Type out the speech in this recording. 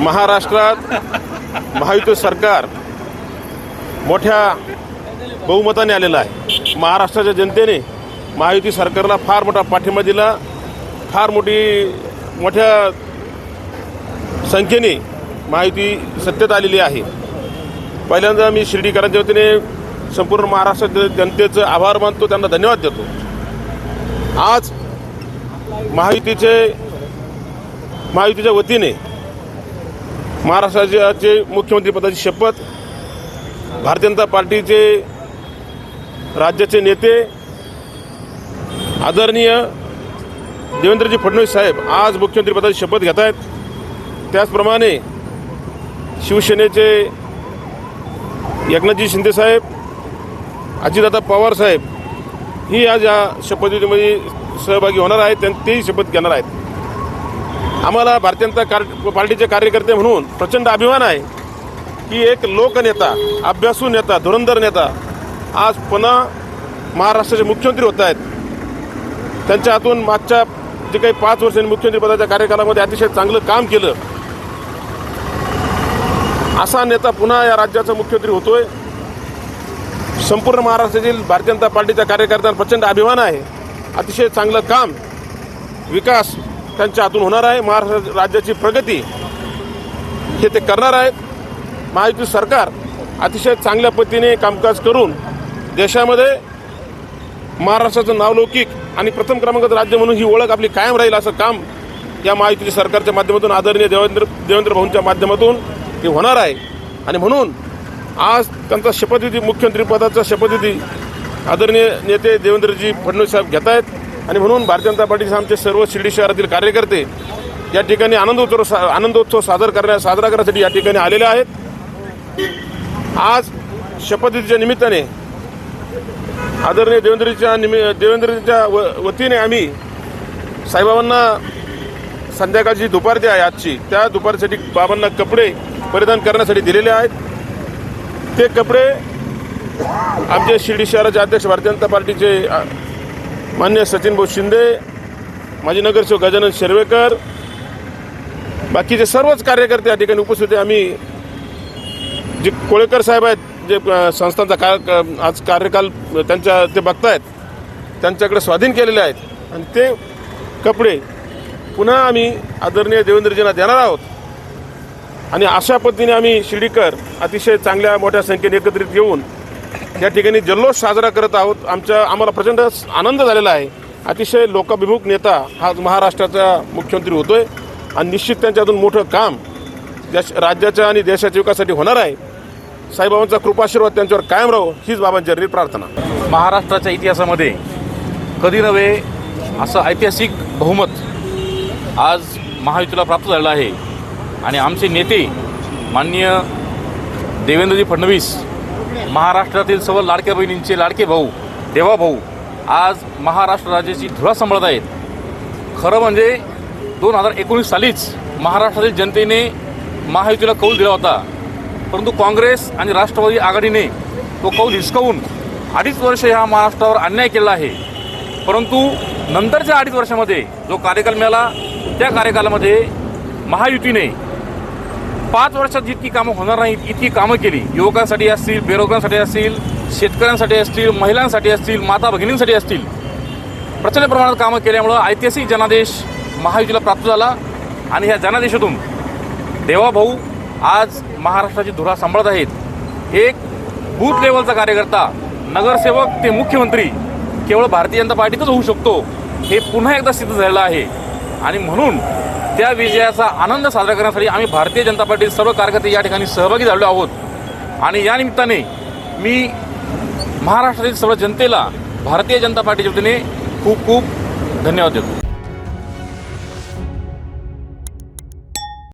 महाराष्ट्रात महायुती सरकार मोठ्या बहुमताने आलेलं आहे. महाराष्ट्राच्या जनतेने महायुती सरकारला फार मोठा पाठिंबा दिला. फार मोठी मोठ्या संख्येने महायुती सत्तेत आलेली आहे. पहिल्यांदा मी शिर्डीकरांच्या वतीने संपूर्ण महाराष्ट्र जनतेचं आभार मानतो त्यांना धन्यवाद देतो. आज महायुतीचे महायुतीच्या वतीने महाराष्ट्राचे मुख्यमंत्रीपदाची शपथ भारतीय जनता पार्टीचे राज्याचे नेते आदरणीय देवेंद्रजी फडणवीस साहेब आज मुख्यमंत्रीपदाची शपथ घेत आहेत. त्याचप्रमाणे शिवसेनेचे एकनाथजी शिंदेसाहेब अजितदादा पवार साहेब ही आज या शपथविधीमध्ये सहभागी होणार आहेत त्यां- तेही शपथ घेणार आहेत. आम्हाला भारतीय जनता कार पार्टीचे कार्यकर्ते म्हणून प्रचंड अभिमान आहे की एक लोकनेता अभ्यासू नेता धुरंधर नेता आज पुन्हा महाराष्ट्राचे मुख्यमंत्री होत आहेत. त्यांच्या हातून मागच्या जे काही पाच वर्षांनी मुख्यमंत्रीपदाच्या कार्यकालामध्ये अतिशय चांगलं काम केलं. असा नेता पुन्हा या राज्याचा मुख्यमंत्री होतोय. संपूर्ण महाराष्ट्रातील भारतीय जनता पार्टीच्या कार्यकर्त्यांना प्रचंड अभिमान आहे. अतिशय चांगलं काम विकास त्यांच्या हातून होणार आहे. महाराष्ट्र राज्याची प्रगती हे ते करणार आहेत. महायुती सरकार अतिशय चांगल्या पद्धतीने कामकाज करून देशामध्ये महाराष्ट्राचं नावलौकिक आणि प्रथम क्रमांकाचं राज्य म्हणून ही ओळख आपली कायम राहील असं काम या महायुतीच्या सरकारच्या माध्यमातून आदरणीय देवेंद्र देवेंद्र भाऊंच्या माध्यमातून ते होणार आहे. आणि म्हणून आज त्यांचा शपथविधी मुख्यमंत्रीपदाचा शपथविधी आदरणीय नेते देवेंद्रजी फडणवीस साहेब घेत आहेत आणि म्हणून भारतीय जनता पार्टीचे आमचे सर्व शिर्डी शहरातील कार्यकर्ते या ठिकाणी आनंदोत्सव सा आनंदोत्सव सादर करण्या साजरा करण्यासाठी या ठिकाणी आलेले आहेत. आज शपथविधीच्या निमित्ताने आदरणीय देवेंद्रजीच्या निमि देवेंद्रजीच्या व वतीने आम्ही साईबाबांना संध्याकाळची दुपारची आहे आजची. त्या दुपारसाठी बाबांना कपडे परिधान करण्यासाठी दिलेले आहेत. ते कपडे आमचे शिर्डी शहराचे अध्यक्ष भारतीय जनता पार्टीचे मान्य सचिन भाऊ शिंदे माजी नगरसेवक गजानन शिरवेकर बाकीचे सर्वच कार्यकर्ते या ठिकाणी उपस्थित होते आम्ही जे कोळेकर साहेब आहेत जे संस्थांचा का आज कार्यकाल त्यांच्या ते बघतायत त्यांच्याकडे स्वाधीन केलेले आहेत. आणि ते कपडे पुन्हा आम्ही आदरणीय देवेंद्रजींना देणार आहोत. आणि अशा पद्धतीने आम्ही शिर्डीकर अतिशय चांगल्या मोठ्या संख्येने एकत्रित येऊन या ठिकाणी जल्लोष साजरा करत आहोत. आमच्या आम्हाला प्रचंड आनंद झालेला आहे. अतिशय लोकाभिमुख नेता हा महाराष्ट्राचा मुख्यमंत्री होतोय. आणि निश्चित त्यांच्यातून मोठं काम देश राज्याच्या आणि देशाच्या विकासासाठी होणार आहे. साईबाबांचा कृपाशीर्वाद त्यांच्यावर कायम राहो हीच बाबांची हरली प्रार्थना. महाराष्ट्राच्या इतिहासामध्ये कधी नव्हे असं ऐतिहासिक बहुमत आज महायुतीला प्राप्त झालेलं आहे. आणि आमचे नेते माननीय देवेंद्रजी फडणवीस महाराष्ट्रातील सर्व लाडक्या बहिणींचे लाडके भाऊ देवा भाऊ आज महाराष्ट्र राज्याची धुरा सांभाळत आहेत. खरं म्हणजे दोन हजार एकोणीस सालीच महाराष्ट्रातील जनतेने महायुतीला कौल दिला होता. परंतु काँग्रेस आणि राष्ट्रवादी आघाडीने तो कौल हिसकावून अडीच वर्ष ह्या महाराष्ट्रावर अन्याय केला आहे. परंतु नंतरच्या अडीच वर्षामध्ये जो कार्यकाल मिळाला त्या कार्यकालामध्ये महायुतीने पाच वर्षात जितकी कामं होणार नाहीत इतकी कामं केली. युवकांसाठी असतील बेरोजगारांसाठी असतील शेतकऱ्यांसाठी असतील महिलांसाठी असतील माता भगिनींसाठी असतील. प्रचंड प्रमाणात कामं केल्यामुळं ऐतिहासिक जनादेश महायुतीला प्राप्त झाला आणि ह्या जनादेशातून देवाभाऊ आज महाराष्ट्राची धुरा सांभाळत आहेत. एक बूथ लेवलचा कार्यकर्ता नगरसेवक ते मुख्यमंत्री केवळ भारतीय जनता पार्टीतच होऊ शकतो. हे पुन्हा एकदा सिद्ध झालेलं आहे. आणि म्हणून त्या विजयाचा आनंद साजरा करण्यासाठी आम्ही भारतीय जनता पार्टीचे सर्व कार्यकर्ते या ठिकाणी सहभागी झालेलो आहोत. आणि या निमित्ताने मी महाराष्ट्रातील सर्व जनतेला भारतीय जनता पार्टीच्या वतीने खूप खूप धन्यवाद देतो.